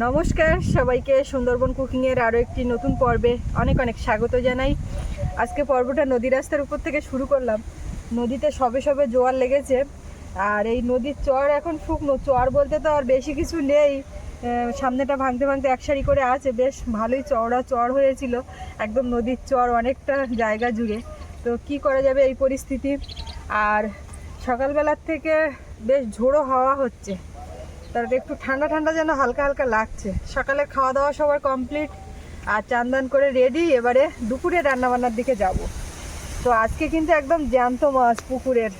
নমস্কার, সবাইকে সুন্দরবন কুকিংয়ের আরও একটি নতুন পর্বে অনেক অনেক স্বাগত জানাই। আজকে পর্বটা নদী রাস্তার উপর থেকে শুরু করলাম। নদীতে সবে সবে জোয়ার লেগেছে। আর এই নদীর চর এখন শুকনো। চর বলতে তো আর বেশি কিছু নেই। সামনেটা ভাঙতে ভাঙতে এক সারি করে আছে। বেশ ভালোই চওড়া চর হয়েছিল। একদম নদীর চর অনেকটা জায়গা জুড়ে। তো কি করা যাবে এই পরিস্থিতি? আর সকালবেলার থেকে বেশ ঝোড়ো হাওয়া হচ্ছে। তারপরে একটু ঠান্ডা ঠান্ডা যেন হালকা হালকা লাগছে। সকালে খাওয়া দাওয়া সবার কমপ্লিট আর চান্দান করে রেডি এবারে দুপুরে রান্নাবান্নার দিকে যাব। তো আজকে কিন্তু একদম জ্যান্ত মাছ পুকুরের।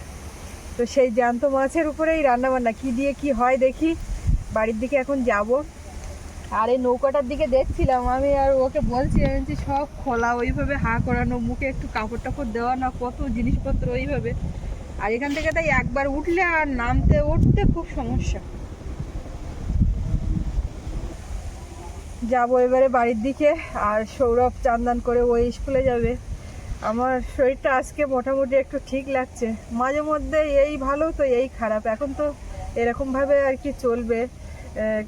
তো সেই জ্যান্ত মাছের উপরেই রান্নাবান্না, কি দিয়ে কি হয় দেখি। বাড়ির দিকে এখন যাব। আর এই নৌকাটার দিকে দেখছিলাম, আমি আর ওকে বলছি, আমি বলছি, সব খোলা, ওইভাবে হা করানো, মুখে একটু কাপড় টাপড় দেওয়া না, কত জিনিসপত্র ওইভাবে। আর এখান থেকে তাই একবার উঠলে আর নামতে, উঠতে খুব সমস্যা। যাব এবারে বাড়ির দিকে আর সৌরভ চান্দান করে ওই স্কুলে যাবে। আমার শরীরটা আজকে মোটামুটি একটু ঠিক লাগছে। মাঝে মধ্যে এই ভালো, তো এই খারাপ। এখন তো এরকমভাবে আর কি চলবে।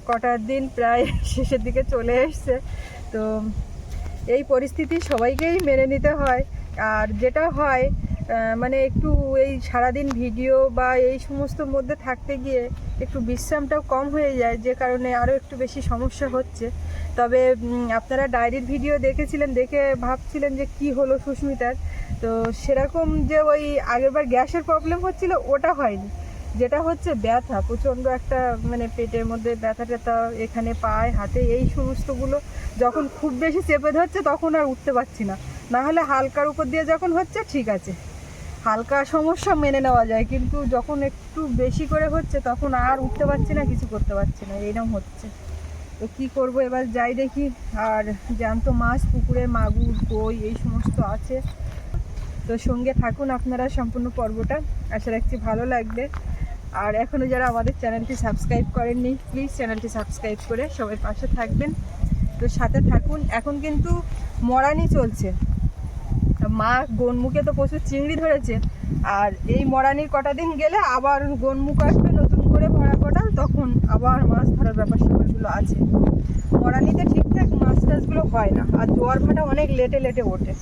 কটার দিন প্রায় শেষের দিকে চলে এসছে। তো এই পরিস্থিতি সবাইকেই মেনে নিতে হয়। আর যেটা হয় মানে একটু এই সারাদিন ভিডিও বা এই সমস্তর মধ্যে থাকতে গিয়ে একটু বিশ্রামটাও কম হয়ে যায়, যে কারণে আরও একটু বেশি সমস্যা হচ্ছে। তবে আপনারা ডায়েরির ভিডিও দেখেছিলেন, দেখে ভাবছিলেন যে কি হলো সুস্মিতার। তো সেরকম যে ওই আগেরবার গ্যাসের প্রবলেম হচ্ছিল, ওটা হয়নি। যেটা হচ্ছে ব্যথা, প্রচণ্ড একটা মানে পেটের মধ্যে ব্যথা ট্যাথা এখানে পায়, হাতে এই সমস্তগুলো যখন খুব বেশি চেপে ধরছে, তখন আর উঠতে পারছি না। না হলে হালকার উপর দিয়ে যখন হচ্ছে, ঠিক আছে। হালকা সমস্যা মেনে নেওয়া যায়, কিন্তু যখন একটু বেশি করে হচ্ছে তখন আর উঠতে পারছি না, কিছু করতে পারছি না এইরকম হচ্ছে। তো কি করব, এবার যাই দেখি, আর জ্যান্ত মাছ পুকুরে মাগুর, কই, এই সমস্ত আছে। তো সঙ্গে থাকুন আপনারা সম্পূর্ণ পর্বটা, আশা রাখছি ভালো লাগবে। আর এখনও যারা আমাদের চ্যানেলটি সাবস্ক্রাইব করেননি, প্লিজ চ্যানেলটি সাবস্ক্রাইব করে সবাই পাশে থাকবেন। তো সাথে থাকুন, এখন কিন্তু মরানি চলছে। মা গনমুখে তো প্রচুর চিংড়ি ধরেছে। আর এই মরানির কটা দিন গেলে আবার গনমুখ আসবে নতুন করে ভরা কটা তখন আবার মাছ ধরার ব্যাপার স্যাপারগুলো আছে। মরানিতে ঠিকঠাক মাছ টাছগুলো হয় না, আর জোয়ার ভাটা অনেক লেটে লেটে ওঠে।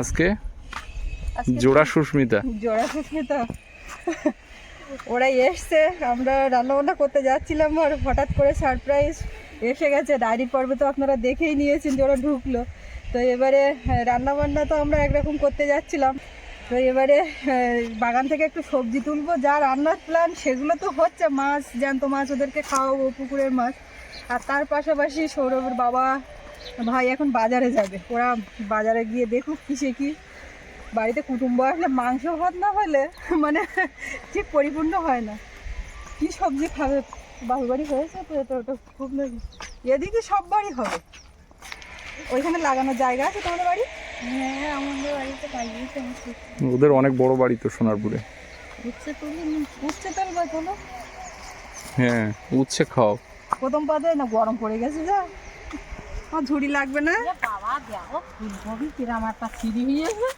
আজকে জোড়া সুস্মিতা। জোড়া সুস্মিতা। ওরা এসছে আমরা রান্নাবান্না করতে যাচ্ছিলাম আর হঠাৎ করে সারপ্রাইজ এসে গেছে। ডায়েরি পর্বে তো আপনারা দেখেই নিয়েছেন যে ওরা ঢুকলো। তো এবারে হ্যাঁ, রান্নাবান্না তো আমরা একরকম করতে যাচ্ছিলাম। তো এবারে হ্যাঁ, বাগান থেকে একটু সবজি তুলবো। যা রান্নার প্ল্যান সেগুলো তো হচ্ছে মাছ জ্যান্ত মাছ ওদেরকে খাওয়াবো পুকুরের মাছ। আর তার পাশাপাশি সৌরভের বাবা ভাই এখন বাজারে যাবে। ওরা বাজারে গিয়ে দেখুক কিসে কি বাড়িতে কুটুম্ব আসলে মাংস ভাত না হলে মানে ঠিক পরিপূর্ণ হয় না। কি সবজি খাবে? বাবু বাড়ি হয়েছে তো এটা ওটা খুব নাকি এদিকে সব বাড়ি হবে। ওইখানে লাগানোর জায়গা আছে তোমাদের বাড়ি? হ্যাঁ আমাদের বাড়িতে লাগিয়েছে ওদের অনেক বড় বাড়ি তো সোনারপুরে। উচ্ছে তুলি তোর হ্যাঁ উচ্ছে খাও। প্রথম পাতে না গরম পড়ে গেছে যা। আমার ঝুড়ি লাগবে না? বাবা দেখো ফুলকপি কিরাম একটা ছিঁড়ি হয়েছে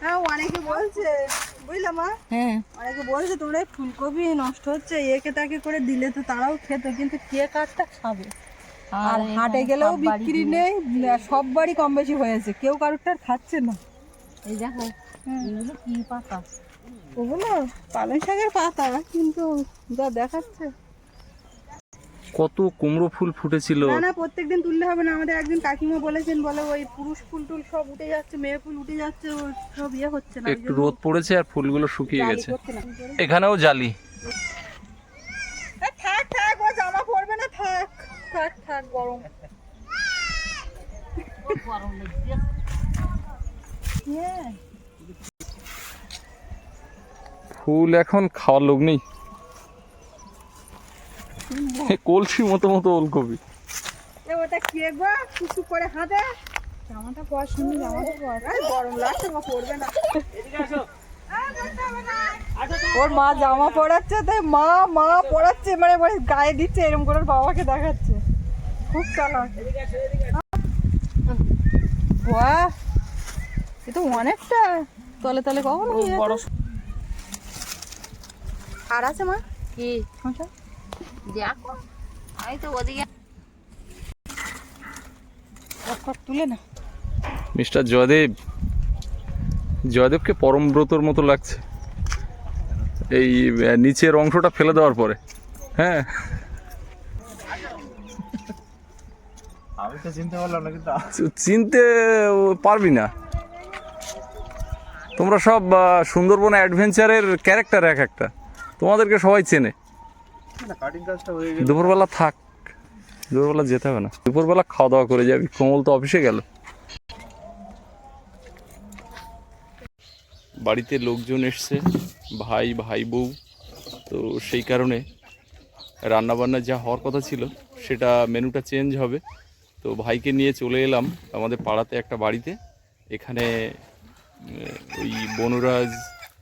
হ্যাঁ অনেকে বলছে বুঝলাম মা? হ্যাঁ। অনেকে বলছে তোমরা ফুলকপি নষ্ট হচ্ছে একে তাকে করে দিলে তো তারাও খেত কিন্তু কে কাঠটা খাবে? আর হাটে গেলেও বিক্রি নেই। সব বাড়ি কম বেশি হয়েছে কেউ কারোরটা খাচ্ছে না। এই দেখো এগুলো কি পাতা? ওগুলো পালং শাকের পাতা কিন্তু যা দেখাচ্ছে। কত কুমড়ো ফুল ফুটেছিল। না না প্রত্যেকদিন তুললে হবে না। আমাদের একজন কাকিমা বলেছেন বলে ওই পুরুষ ফুল টুল সব উঠে যাচ্ছে মেয়ে ফুল উঠে যাচ্ছে সব ইয়ে হচ্ছে না। একটু রোদ পড়েছে আর ফুলগুলো শুকিয়ে গেছে। এখানেও জালি। থাক থাক ও জামা পরবে না থাক থাক থাক গরম গরম। ফুল এখন খাওয়ার লোক নেই। কলসি মতো মতো ওলকপি। ওটা কে গো? কিছু করে হাতে? জামাটা পর শুনি জামাটা পর। গরম লাগছে মা পরবে না। ওর মা জামা পরাচ্ছে তাই মা মা পরাচ্ছে মানে মানে গায়ে দিচ্ছে এরকম করে বাবাকে দেখাচ্ছে। খুব চালাক। বাহ! এ তো অনেকটা। তলে তলে কখন বড় আর আছে মা? কি? সংসার? দেখো আমি তো ওদিকে কট কট তুলে না। মিস্টার জয়দেব জয়দেবকে পরম ব্রতর মতো লাগছে। এই নিচের অংশটা ফেলে দেওয়ার পরে। হ্যাঁ। চিনতে পারবি না। তোমরা সব সুন্দরবন অ্যাডভেঞ্চারের ক্যারেক্টার এক একটা। তোমাদেরকে সবাই চেনে কাটিং কাজটা হয়ে গেল দুপুরবেলা থাক। দুপুরবেলা যেতে হবে না। দুপুরবেলা খাওয়া দাওয়া করে যাবি। কোমল তো অফিসে গেল। বাড়িতে লোকজন এসছে, ভাই ভাই, বউ। তো সেই কারণে রান্নাবান্না যা হওয়ার কথা ছিল, সেটা মেনুটা চেঞ্জ হবে। তো ভাইকে নিয়ে চলে এলাম আমাদের পাড়াতে একটা বাড়িতে। এখানে ওই বনরাজ,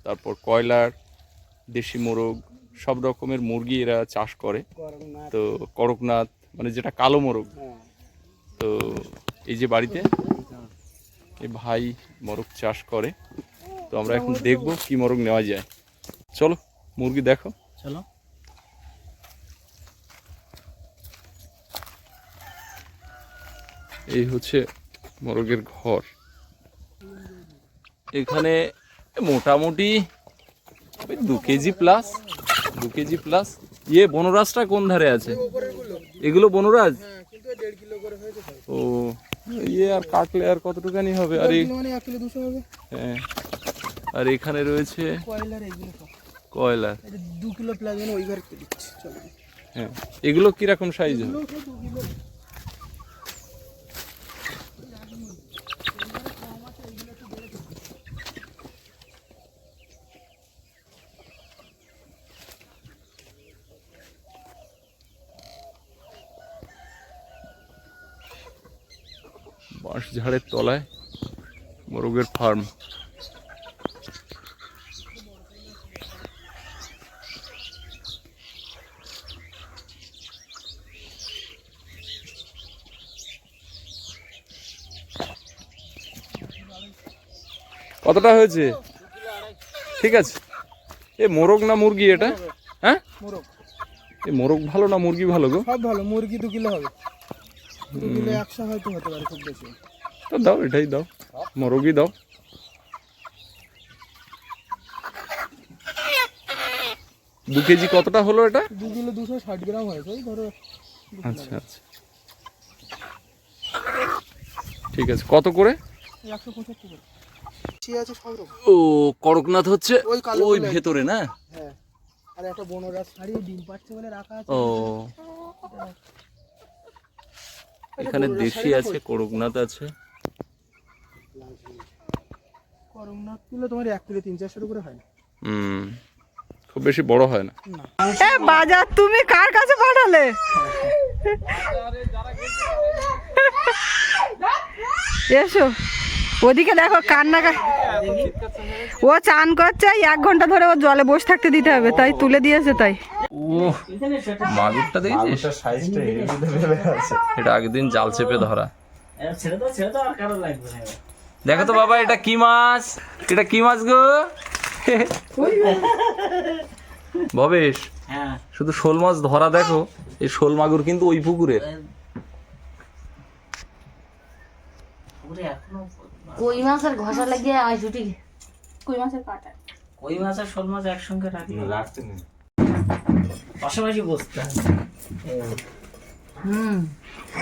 তারপর কয়লার, দেশি মোরগ সব রকমের মুরগি এরা চাষ করে। তো করকনাথ মানে যেটা কালো মোরগ। তো এই যে বাড়িতে এই ভাই মোরগ চাষ করে। তো আমরা এখন দেখব কি মোরগ নেওয়া যায়। চলো মুরগি দেখো। চলো। এই হচ্ছে মোরগের ঘর। এখানে মোটামুটি ওই দু কেজি প্লাস দু কেজি প্লাস ইয়ে বনরাজটা কোন ধারে আছে? এগুলো বনরাজ? ও ইয়ে আর কাটলে আর কতটুকানি হবে? আর হ্যাঁ। আর এখানে রয়েছে কয়লার। দু কিলো প্লাস হ্যাঁ। এগুলো কীরকম সাইজ হবে বাঁশ ঝাড়ের তলায় মোরগের ফার্ম। কতটা হয়েছে? ঠিক আছে। এ মোরগ না মুরগি এটা? হ্যাঁ? মোরগ। এ মোরগ ভালো না মুরগি ভালো গো? সব ভালো মুরগি দু কিলো হবে। দু কিলো একশো হয়তো হতে পারে খুব বেশি। তো দাও এটাই দাও। মোরগই দাও। দু কেজি কতটা হলো এটা? দু কিলো দুশো ষাট গ্রাম হয়েছে ওই ধরো আচ্ছা আচ্ছা। ঠিক আছে কত করে? একশো পঁচাত্তর করে। ও করকনাথ হচ্ছে ওই কালো ওই ভেতরে না? হ্যাঁ। আর একটা বনরাজ ছাড়িয়ে ডিম পাচ্ছে বলে রাখা আছে। ও। এখানে দেশি আছে করকনাথ আছে। করমনাথ তোমার এক কিলো তিন চারশোর উপরে হয় না। হুম খুব বেশি বড় হয় না। না। এ বাজার তুমি কার কাছে পাঠালে? এসো। ওদিকে দেখো কান্না ও চান করছে এক ঘণ্টা ধরে ও জলে বসে থাকতে দিতে হবে তাই তুলে দিয়েছে তাই। মাগুরটা এটা আগের দিন জাল চেপে ধরা। দেখো তো বাবা এটা কি মাছ? এটা কি মাছ গো? ভবেশ হ্যাঁ শুধু শোল মাছ ধরা দেখো এই শোল মাগুর কিন্তু ওই পুকুরের। এখনও কই মাছের ঘষা লাগিয়ে ছুটি। কই মাছের কাটা? কই মাছ আর শোল মাছ একসঙ্গে রাখি পাশাপাশি বসতে হুম।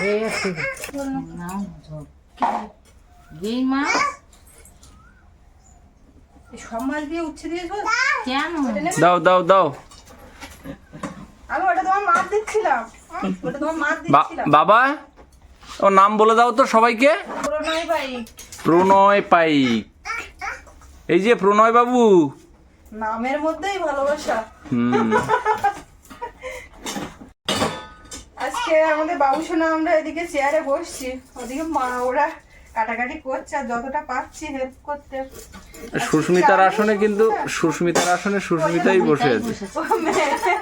এই ঠিক নাও মাছ। সব মাছ দিয়ে উচ্ছে দিয়েছ কেন? দাও দাও দাও। আমি ওটা তোমার মাছ দিচ্ছিলাম। ওটা তোমার মাছ বা- বাবা ও নাম বলে দাও তো সবাইকে। ভাই। প্রণয় পাইক। এই যে প্রণয় বাবু। নামের মধ্যেই ভালোবাসা। হুম। আজকে আমাদের বাবু সোনা আমরা এদিকে চেয়ারে বসছি। ওদিকে মা ওরা কাটাকাটি করছে আর যতটা পাচ্ছি হেল্প করতে। সুস্মিতার আসনে কিন্তু সুস্মিতার আসনে সুস্মিতাই বসে আছে।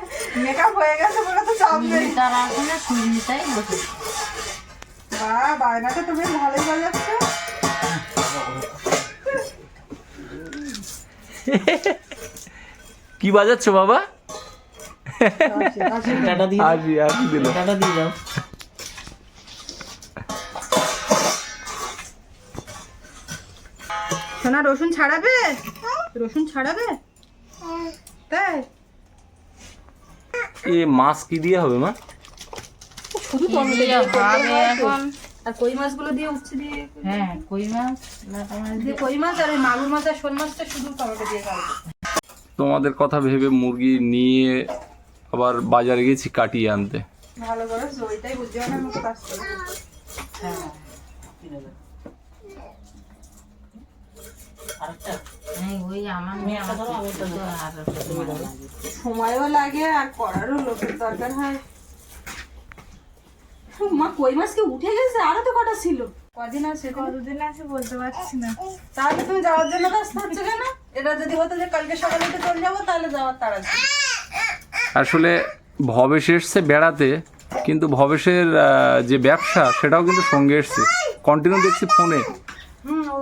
মেকআপ হয়ে গেছে বলে তো চাপ নেই। তার আসলে সুজিতাই বসে বা বায়নাটা তুমি ভালোই বাজাচ্ছ। কি বাজাচ্ছ বাবা? আসি দিল। সোনা রসুন ছাড়াবে? রসুন ছাড়াবে? তাই? এ মাছ কি দিয়ে হবে মা? শুধু টমেটো দিয়ে হবে। এখন আর কই মাছগুলো দিয়ে উচ্ছে দিয়ে হ্যাঁ কই মাছ লাটা মাছ দিয়ে কই মাছ আর ওই মাগুর মাছ আর শোল মাছটা শুধু টমেটো দিয়ে খাব। তোমাদের কথা ভেবে মুরগি নিয়ে আবার বাজারে গেছি কাটিয়ে আনতে। ভালো করে ওইটাই বুঝতে কাজ করে। হ্যাঁ। সময়ও লাগে আর করারও লোকের দরকার হয়। মা কই মাছ কি উঠে গেছে? আরও তো কটা ছিল। কদিন আছে কতদিন আছে বলতে পারছি না। তাহলে তুমি যাওয়ার জন্য ব্যস্ত হচ্ছে কেন? এটা যদি হতো যে কালকে সকালে উঠে চলে যাব তাহলে যাওয়ার তাড়া আসলে ভবেশ এসছে বেড়াতে কিন্তু ভবেশের যে ব্যবসা সেটাও কিন্তু সঙ্গে এসছে। কন্টিনিউ দেখছি ফোনে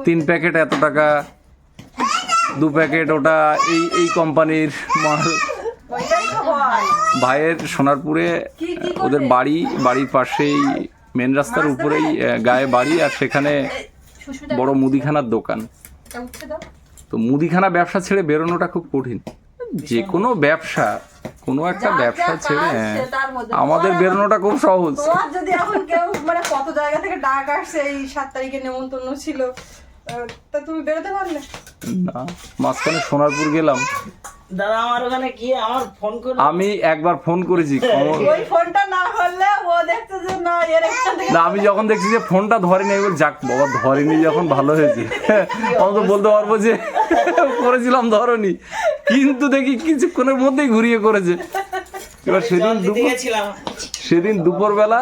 তিন প্যাকেট এত টাকা দু প্যাকেট ওটা এই এই কোম্পানির মাল। তো ভাইয়ের সোনারপুরে? ওদের বাড়ি বাড়ির পাশেই মেন রাস্তার উপরেই গায়ে বাড়ি আর সেখানে বড় মুদিখানার দোকান। তো মুদিখানা ব্যবসা ছেড়ে বেরোনোটা খুব কঠিন। যে কোনো ব্যবসা কোনো একটা ব্যবসা ছেড়ে। আমাদের বেরোনোটা খুব সহজ। যদি এখন কেউ মানে কত জায়গা থেকে ডাক আসছে এই সাত তারিখে নেমন্তন্ন ছিল তা তুমি বেরোতে পারলে? না মাঝখানে সোনারপুর গেলাম। দাদা আমার ওখানে কি আমার ফোন করে। আমি একবার ফোন করেছি ওই ফোনটা না করলে ও দেখছে যে না এর একটা না আমি যখন দেখছি যে ফোনটা ধরেনি এবার যাক বাবা ধরেনি যখন ভালো হয়েছে। আমি তো বলতে পারব যে করেছিলাম ধরনি। কিন্তু দেখি কিছুক্ষণের মধ্যেই ঘুরিয়ে করেছে। এবার সেদিন দুপুর সেদিন দুপুরবেলা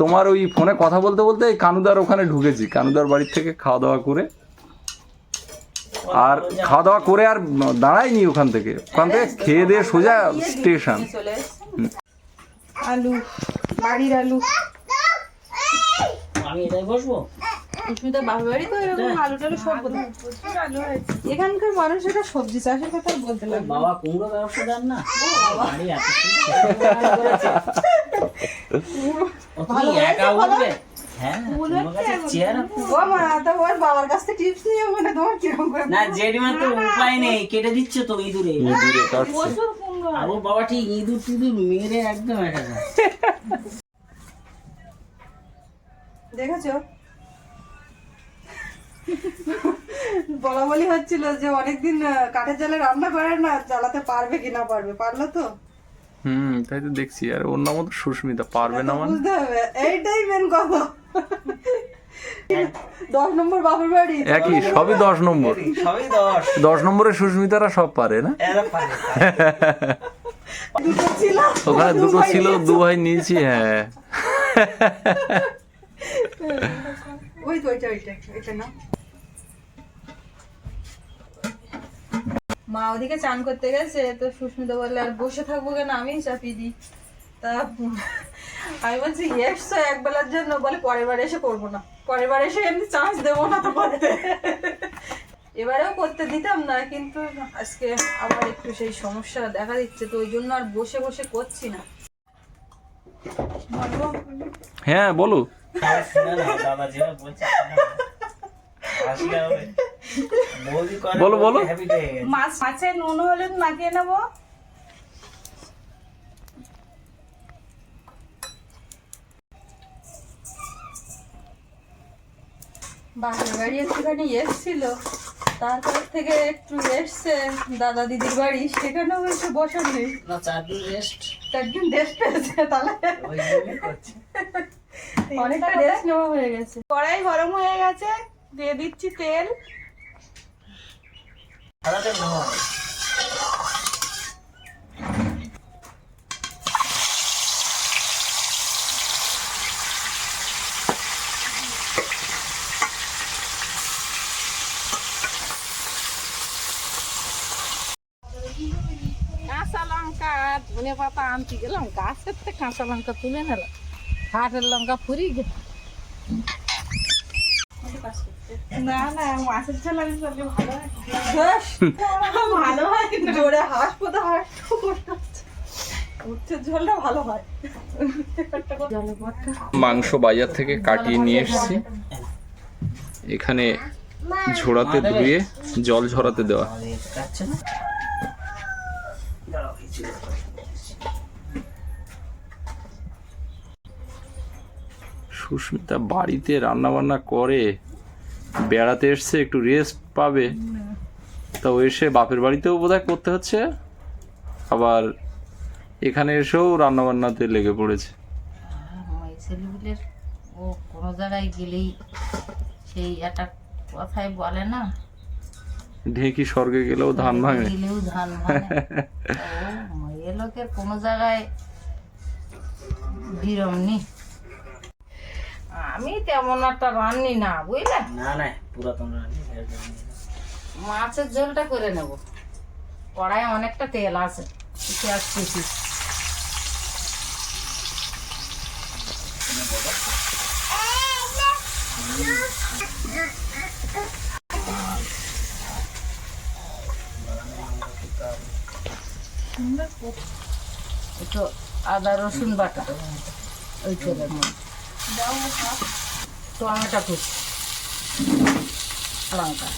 তোমার ওই ফোনে কথা বলতে বলতে কানুদার ওখানে ঢুকেছি। কানুদার বাড়ির থেকে খাওয়া দাওয়া করে আর খাওয়া দাওয়া করে আর দাঁড়ায়নি ওখান থেকে। ওখান থেকে খেয়ে দিয়ে সোজা স্টেশন। আলু বাড়ির আলু। আমি এটাই বসবো? সুস্মিতা বাপের বাড়ি তো এরকম আলু টালু সব প্রচুর আলু হয়েছে এখানকার মানুষ এটা সবজি চাষের কথা বলতে লাগবে বাবা কুমড়ো ব্যবসা দেন না? বাড়ি এত সুন্দর। একা উঠবে? হ্যাঁ কুমড়ো গাছের চেয়ার ও মা তা ওর বাবার কাছ থেকে টিপস নিয়ে তোমার কীরকম করে না জেডিমার তো উপায় নেই কেটে দিচ্ছে তো ইঁদুরে। দূরে কাটছে। আর ও বাবা ঠিক ইঁদুর টিঁদুর মেরে একদম একা দেখেছ? বলা বলি হচ্ছিল যে অনেকদিন কাঠের জালে রান্না করে না জ্বালাতে পারবে কি না পারবে পারল তো? হুম তাই তো দেখছি। আর ওর নামও তো সুস্মিতা পারবে না মানে? বুঝতে হবে এইটাই মেন কথা। দশ নম্বর বাপের বাড়ি। একই সবই দশ নম্বর। সবই দশ। দশ নম্বরে সুস্মিতারা সব পারে না? দুটো ছিল। ওখানে দুটো ছিল দু ভাই নিয়েছি হ্যাঁ। ওই তো ওইটা ওইটা এটা না মা ওদিকে চান করতে গেছে তো সুস্মিতা বললে আর বসে থাকব কেন? আমি চাপিয়ে দিই। তা আমি বলছি এসছো এক বেলার জন্য। বলে পরের বার এসে করব না। পরের বার এসে এমনি চান্স দেবো না তো করতে এবারেও করতে দিতাম না কিন্তু আজকে আবার একটু সেই সমস্যা দেখা দিচ্ছে তো ওই জন্য আর বসে বসে করছি না। বলব হ্যাঁ বলো। করে বলো, বলো। মাছ মাছে নুন হলুদ মাখিয়ে নেব। বাপের বাড়ি একটুখানি এসছিল। তারপর থেকে একটু এসছে দাদা দিদির বাড়ি। সেখানেও একটু বসা নেই। না চার দিন রেস্ট একদিন রেস্ট পেয়েছে তাহলে। অনেকটা রেস্ট নেওয়া হয়ে গেছে। কড়াই গরম হয়ে গেছে দিয়ে দিচ্ছি তেল সারাতে নয় কাঁচা লঙ্কা আর ধনে পাতা আনতে গেলাম গাছের থেকে কাঁচা লঙ্কা তুলে নিলাম। হাটের লঙ্কা ফুরি গে না না মাছের ঝোল আমি ভালো ভালো হয় জোরে হাঁস কোথা হাঁস উচ্ছের ঝোলটা ভালো হয়। মাংস বাজার থেকে কাটিয়ে নিয়ে এসেছি। এখানে ঝোড়াতে ধুয়ে জল ঝরাতে দেওয়া আমাদের কাছে না দাঁড়াও, এই ছিল। সুস্মিতা বাড়িতে রান্না বান্না করে বেড়াতে এসছে একটু রেস্ট পাবে। তা এসে বাপের বাড়িতেও বোধহয় করতে হচ্ছে আবার এখানে এসেও রান্না বান্নাতে লেগে পড়েছে। ও কোনো জায়গায় গেলেই সেই একটা কথাই বলে না। ঢেঁকি স্বর্গে গেলেও ধান ভাঙে। গেলেও ধান ভাঙে। এ লোকের কোনো জায়গায় বিরম নি আমি তেমন একটা রান্নি না বুঝলে? না না পুরাতন রানী এর জন্য। মাছের ঝোলটা করে নেব। কড়াই অনেকটা তেল আছে পেঁয়াজ কুচি একটু আদা রসুন বাটা ওই তেলের মধ্যে। টমেটো কুচি। লঙ্কা।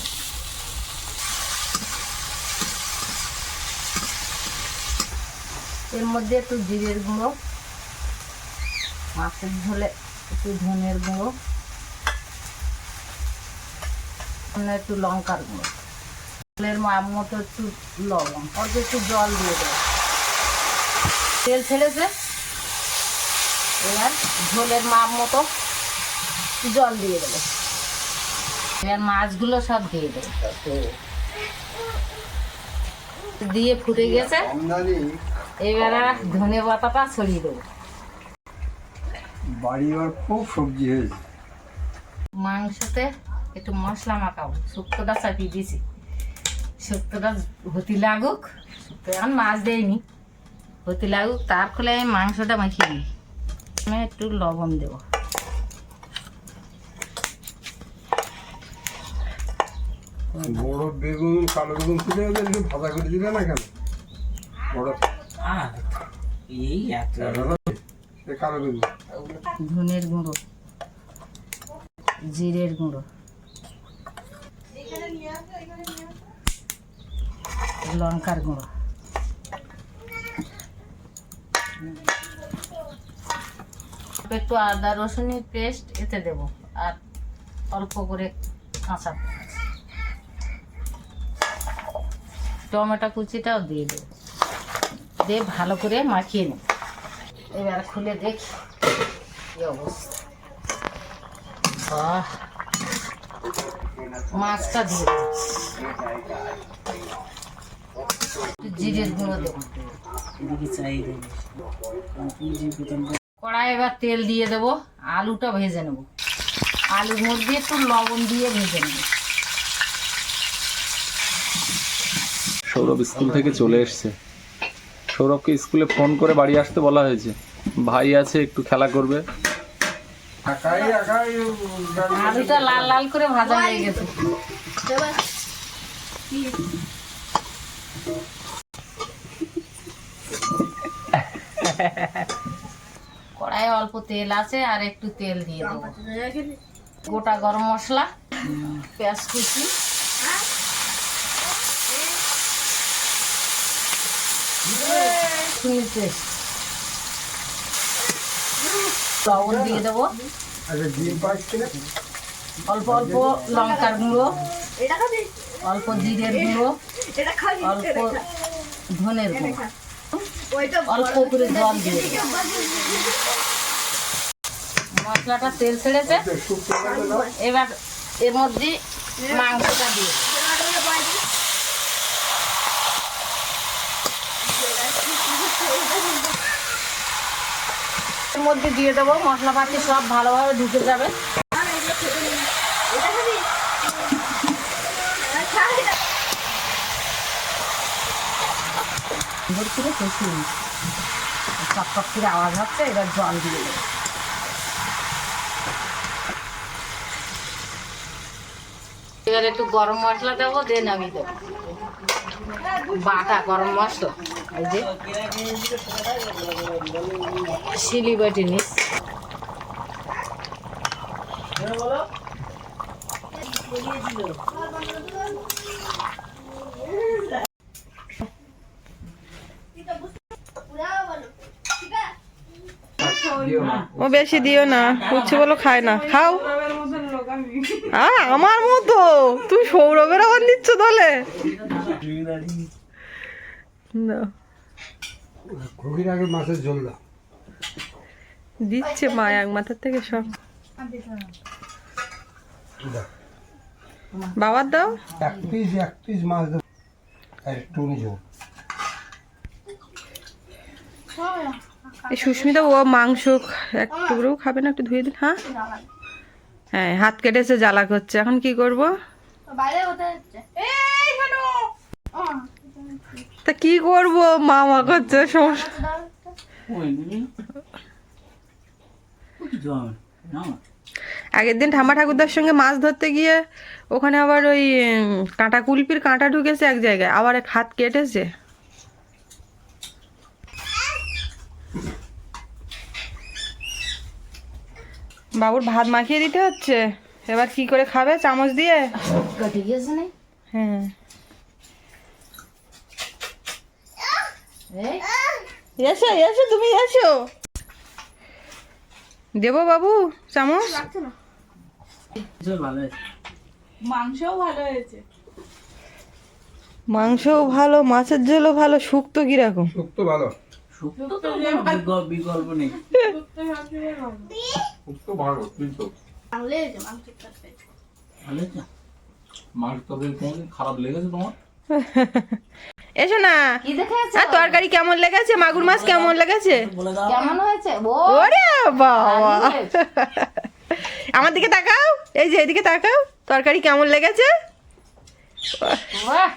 এর মধ্যে একটু জিরের গুঁড়ো, মাছের ঝোলে একটু ধনের গুঁড়ো একটু লঙ্কার গুঁড়ো। ঝোলের মাপ মতো একটু লবণ, অল্প একটু জল দিয়ে দেবো। তেল ছেড়েছে? এবার ঝোলের মাপ মতো জল দিয়ে দেবো। এবার মাছগুলো সব দিয়ে দেবো। দিয়ে ফুটে গেছে। এবারে ধনে পাতাটা ছড়িয়ে দেবো। বাড়ি খুব সবজি হয়েছে। মাংসতে একটু মশলা মাখাবো। শুক্তোটা চাপিয়ে দিয়েছি। শুক্তোটা হতি লাগুক। শুক্তো এখন মাছ দেয়নি হতি লাগুক তার ফলে আমি মাংসটা মাখিয়ে দিই। আমি একটু লবণ দেবো। বড় বেগুন কালো বেগুন তুলে ওদের একটু ভাজা করে দিলে না কেন? বড়। আর এই কালো বেগুন। ধনের গুঁড়ো জিরের গুঁড়ো। লঙ্কার গুঁড়ো। একটু আদা রসুনের পেস্ট এতে দেব আর অল্প করে কাঁচা টমেটো কুচিটাও দিয়ে দেবো। দিয়ে ভালো করে মাখিয়ে নেব। এবার খুলে দেখি কি অবস্থা। মাছটা দিয়ে জিরের গুঁড়ো দেবো। চাই দেবে। কড়াই এবার তেল দিয়ে দেবো আলুটা ভেজে নেব। আলুর মধ্যে একটু লবণ দিয়ে ভেজে নেব। সৌরভ স্কুল থেকে চলে এসছে। সৌরভকে স্কুলে ফোন করে বাড়ি আসতে বলা হয়েছে। ভাই আছে একটু খেলা করবে। আলুটা লাল লাল করে ভাজা হয়ে গেছে। কড়াইয়ে অল্প তেল আছে আর একটু তেল দিয়ে দেবো। গোটা গরম মশলা পেঁয়াজ কুচি। পেস্ট। লবণ দিয়ে দেবো। আচ্ছা অল্প অল্প লঙ্কার গুঁড়ো অল্প জিরের গুঁড়ো অল্প ধনের গুঁড়ো। অল্প করে জল দিয়ে মশলাটা তেল ছেড়েছে। এবার এর মধ্যে মাংসটা দিয়ে মধ্যে দিয়ে দেবো মশলাপাতি সব ভালোভাবে ঢুকে যাবে। সুন্দর করে কষিয়ে নিচ্ছি টক করে আওয়াজ হচ্ছে, এবার জল দিয়ে দেবো। এবার একটু গরম মশলা দেবো দিয়ে নামিয়ে দেবো। বাটা গরম মশলা, এই যে। শিলি বাটি নিস। ও বেশি দিও না কুচি বলো খায় না। খাও। আমার মতো? তুমি সৌরভের আবার নিচ্ছ তাহলে? দিচ্ছে মা এক মাথার থেকে সব। দাও। বাবার দাও। এক পিস এক পিস মাছ দাও। আর একটু ঝোল। এই সুস্মিতা ও মাংস এক টুকরোও খাবে না একটু ধুয়ে দিন হ্যাঁ? হ্যাঁ হাত কেটেছে জ্বালা করছে। এখন কি করব? বাইরে কোথায় যাচ্ছে? এই কেন তা কি করব? মামা করছে সমস্যা। আগের দিন ঠাম্মা ঠাকুরদার সঙ্গে মাছ ধরতে গিয়ে ওখানে আবার ওই কাঁটা কুলপির কাঁটা ঢুকেছে এক জায়গায়। আবার এক হাত কেটেছে। বাবুর ভাত মাখিয়ে দিতে হচ্ছে। এবার কি করে খাবে? চামচ দিয়ে? হ্যাঁ। এসো এসো তুমি এসো। দেবো বাবু চামচ? মাংসও ভালো হয়েছে। মাংসও ভালো মাছের ঝোলও ভালো শুক্তো কীরকম? শুক্তো ভালো। বিকল্প নেই। ভালো কিন্তু খারাপ লেগেছে তোমার? এসো না। আর তরকারি কেমন লেগেছে? মাগুর মাছ কেমন লেগেছে? কেমন হয়েছে? ও! ওরে বাবা! আমার দিকে তাকাও। এই যে এদিকে তাকাও। তরকারি কেমন লেগেছে? বাহ,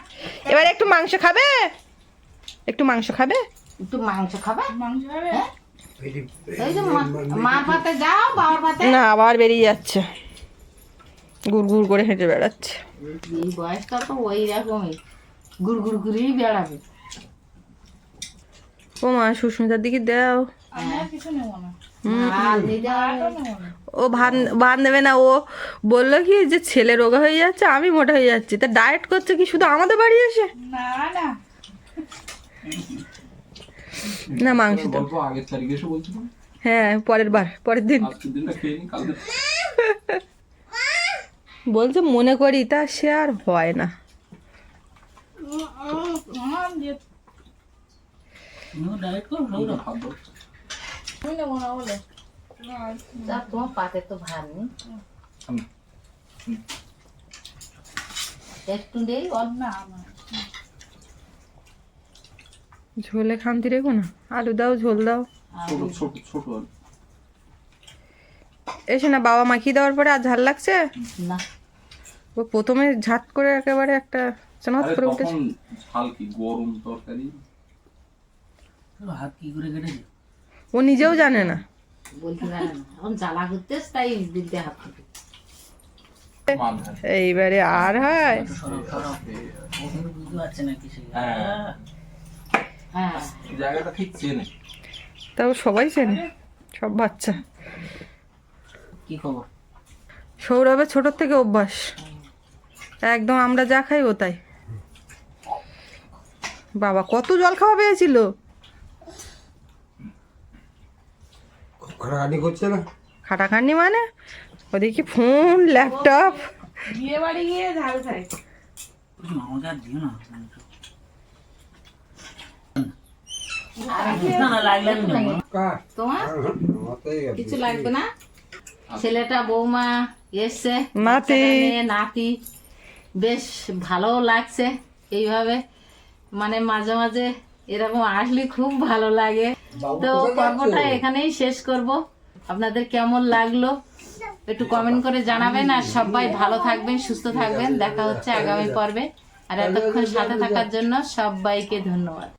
এবার একটু মাংস খাবে? একটু মাংস খাবে? একটু মাংস খাবে? মাংস হবে এটি- এই যে মা- মার পাতে যাও বাবার পাতে না আবার বেরিয়ে যাচ্ছে। গুড় গুড় করে হেঁটে বেড়াচ্ছে। এই বয়সটা তো ওই রকমই। গুড় গুড় করেই বেড়াবে। ও মা সুস্মিতার দিকে দাও। ও ভাত ভাত নেবে না ও বলল কি যে ছেলে রোগা হয়ে যাচ্ছে আমি মোটা হয়ে যাচ্ছি। তা ডায়েট করছে কি শুধু আমাদের বাড়ি এসে? না না। না মাংস দাও গল্প আগের তারিখে এসে বলছিলাম হ্যাঁ পরের বার পরের দিন বলছে মনে করি তা সে আর হয় না তোমার পাতে তো ভাত নেই একটু দেই ঝোলে খামতি রেখো না আলু দাও ঝোল দাও। ছোট ছোট ছোট আর কি। এসে না বাবা মাখিয়ে দেওয়ার পরে আর ঝাল লাগছে? না। ও প্রথমে ঝাট করে একেবারে একটা চনাত করে উঠেছে। ঝাল কি গরম তরকারি? ও নিজেও জানে না। বলতে পারে না। এখন জ্বালা করতে তাই দিতে হাত থেকে। এইবারে আর হ্যাঁ। জায়গাটা ঠিক চেনে। তাও সবাই চেনে সব বাচ্চা। কি খবর? সৌরভের ছোটোর থেকে অভ্যাস। একদম আমরা যা খাই ও তাই। বাবা কত জল খাওয়া পেয়েছিল? খাটাখাটি করছে না? খাটাখানি মানে? ওদিকে ফোন ল্যাপটপ? বিয়ে বাড়ি গিয়ে ঝাল আমাকে দিও না না না লাগলে আমি নেব না। কার তোমার মাথায় গেছে। কিছু লাগবে না? ছেলেটা বৌমা এসছে নাতি। নাতি বেশ ভালো লাগছে। এইভাবে মানে মাঝে মাঝে এরকম আসলে, খুব ভালো লাগে। তো পর্বটা এখানেই শেষ করব। আপনাদের কেমন লাগল? একটু কমেন্ট করে জানাবেন আর সবাই ভালো থাকবেন, সুস্থ থাকবেন, দেখা হচ্ছে আগামী পর্বে। আর এতক্ষণ সাথে থাকার জন্য সবাইকে ধন্যবাদ।